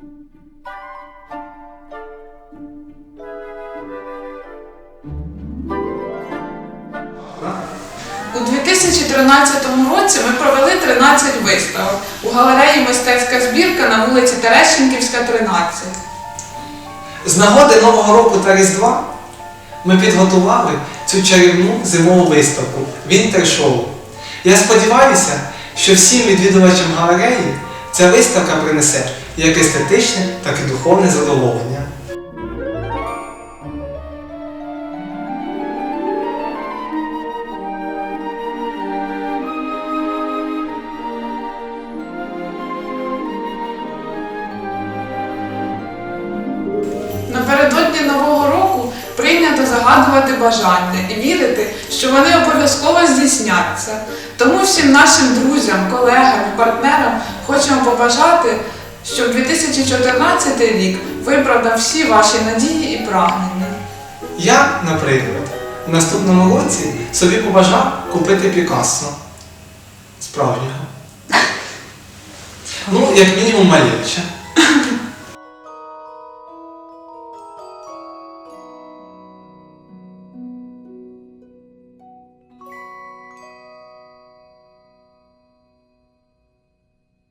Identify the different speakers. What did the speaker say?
Speaker 1: У 2013 році ми провели 13 виставок у галереї Мистецька збірка на вулиці Терещенківська, 13.
Speaker 2: З нагоди Нового року та Різдва ми підготували цю чарівну зимову виставку Вінтер-шоу. Я сподіваюся, що всім відвідувачам галереї ця виставка принесе як естетичне, так і духовне задоволення.
Speaker 1: Напередодні загадувати бажання і вірити, що вони обов'язково здійсняться. Тому всім нашим друзям, колегам і партнерам хочемо побажати, щоб 2014 рік виправдав всі ваші надії і прагнення.
Speaker 2: Я, наприклад, в наступному році собі побажав купити Пікассо справжнього. Ну, як мінімум малече.